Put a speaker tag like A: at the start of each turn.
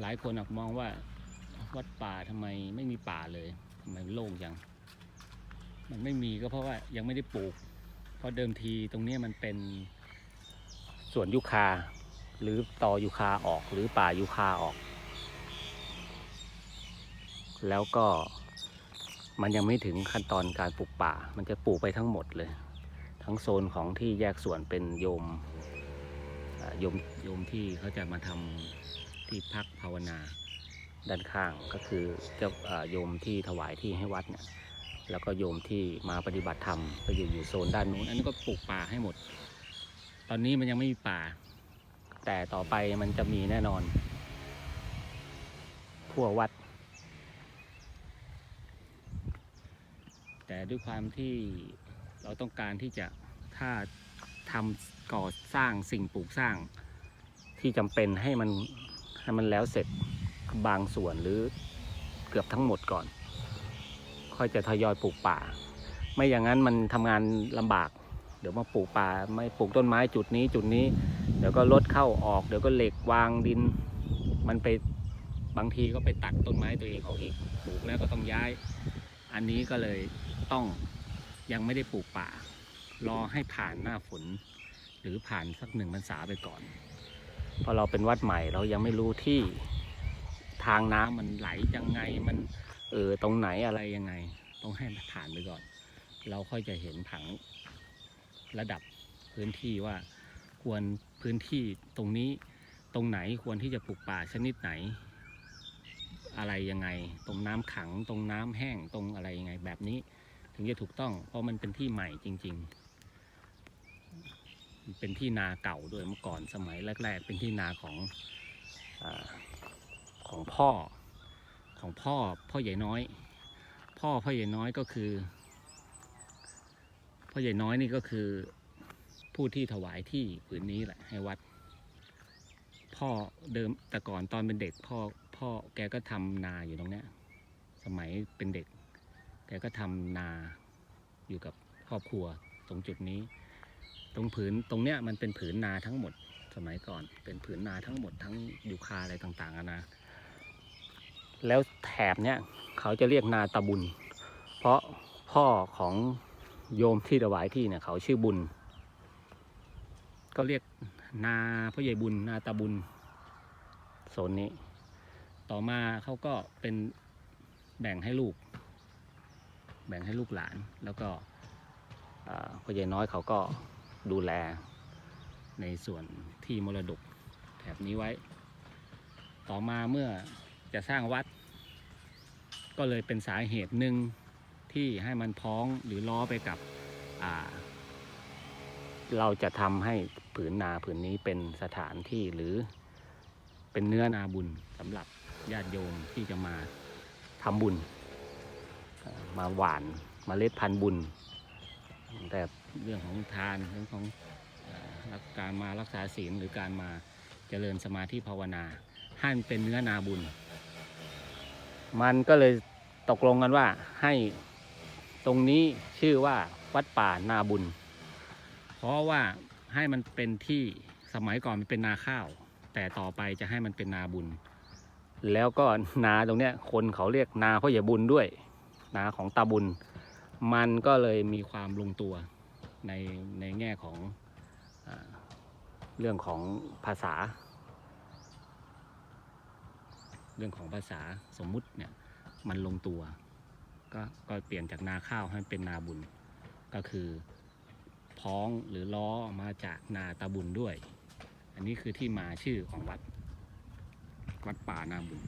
A: หลายคนมองว่าวัดป่าทำไมไม่มีป่าเลยทำไมโล่งจัง มันไม่มีก็เพราะว่ายังไม่ได้ปลูก เพราะเดิมทีตรงนี้มันเป็นสวนยูคา หรือต่อยูคาออกหรือป่ายูคาออก แล้วก็มันยังไม่ถึงขั้นตอนการปลูกป่า มันจะปลูกไปทั้งหมดเลย ทั้งโซนของที่แยกส่วนเป็นโยมโยมโยมที่เขาจะมาทำ ที่พักภาวนาด้านข้างก็คือเจ้าโยมที่ถวายที่ให้วัดเนี่ยแล้วก็โยมที่มาปฏิบัติธรรมก็อยู่อยู่โซนด้านนู้นอันนี้ก็ปลูกป่าให้หมด ตอนนี้มันยังไม่มีป่า แต่ต่อไปมันจะมีแน่นอน ทั่ววัด แต่ด้วยความที่เราต้องการที่จะถ้าทำก่อสร้างสิ่งปลูกสร้างที่จำเป็นให้มัน ให้มันแล้วเสร็จบางส่วนหรือเกือบทั้งหมดก่อน ค่อยจะทยอยปลูกป่า ไม่อย่างนั้นมันทำงานลำบาก เดี๋ยวมาปลูกป่าไม่ปลูกต้นไม้จุดนี้จุดนี้ เดี๋ยวก็รถเข้าออก เดี๋ยวก็เหล็กวางดิน มันไปบางทีก็ไปตัดต้นไม้ตัวเองออกอีกปลูกแล้วก็ต้องย้าย อันนี้ก็เลยต้องยังไม่ได้ปลูกป่า รอให้ผ่านหน้าฝน หรือผ่านสักหนึ่งพรรษาไปก่อน พราะเราเป็นวัดใหม่เรายังไม่รู้ที่ทางน้ำมันไหลยังไงมันเออตรงไหนอะไรยังไง ต้องให้มันผ่านไปก่อน เราค่อยจะเห็นผังระดับพื้นที่ว่าควรพื้นที่ตรงนี้ตรงไหนควรที่จะปลูกป่าชนิดไหน อะไรยังไง ตรงน้ำขัง ตรงน้ำแห้งตรงอะไรยังไง แบบนี้ ถึงจะถูกต้องเพราะมันเป็นที่ใหม่จริง ๆ เป็นที่นาเก่าด้วยเมื่อก่อนสมัยแรก ๆ เป็นที่นาของอของพ่อของพ่อพ่อใหญ่น้อย พ่อพ่อใหญ่น้อยก็คือ พ่อใหญ่น้อยนี่ก็คือผู้ที่ถวายที่ผืนนี้แหละให้วัด พ่อเดิมแต่ก่อนตอนเป็นเด็กพ่อพ่อแกก็ทำนาอยู่ตรงเนี้ยสมัยเป็นเด็ก แกก็ทำนาอยู่กับครอบครัวตรงจุดนี้ ตรงผืนตรงเนี้ยมันเป็นผืนนาทั้งหมดสมัยก่อน เป็นผืนนาทั้งหมดทั้งยูคาอะไรต่างๆนะแล้วแถบเนี้ยเขาจะเรียกนาตะบุญ เพราะพ่อของโยมที่ถวายที่เนี่ยเขาชื่อบุญ ก็เรียกนาพ่อใหญ่บุญนาตาบุญโซนนี้ ต่อมาเขาก็เป็นแบ่งให้ลูก แบ่งให้ลูกหลานแล้วก็พ่อใหญ่น้อยเขาก็ ดูแล ในส่วนที่มรดกแถบนี้ไว้ ต่อมาเมื่อจะสร้างวัด ก็เลยเป็นสาเหตุหนึ่งที่ให้มันพ้องหรือล้อไปกับเราจะทำให้ผืนนาผืนนี้เป็นสถานที่หรือเป็นเนื้อนาบุญสำหรับญาติโยมที่จะมาทำบุญ มาหวานมาเล็ดพันธุ์บุญ แต่เรื่องของทานเรื่องของอการมารักษาศีลหรือการมาเจริญสมาธิภาวนาให้มันเป็นเนื้อนาบุญ มันก็เลยตกลงกันว่าให้ตรงนี้ชื่อว่าวัดป่านาบุญ เพราะว่าให้มันเป็นที่สมัยก่อนมันเป็นนาข้าว แต่ต่อไปจะให้มันเป็นนาบุญ แล้วก็นาตรงเนี้ยคนเขาเรียกนาพ่อใหญ่บุญด้วย นาของตาบุญ มันก็เลยมีความลงตัวในในแง่ของอเรื่องของภาษา เรื่องของภาษาสมมุติเนี่ยมันลงตัว ก็ก็เปลี่ยนจากนาข้าวให้เป็นนาบุญ ก็คือพ้องหรือล้อมาจากนาตาบุญด้วย อันนี้คือที่มาชื่อของวัด วัดป่านาบุญ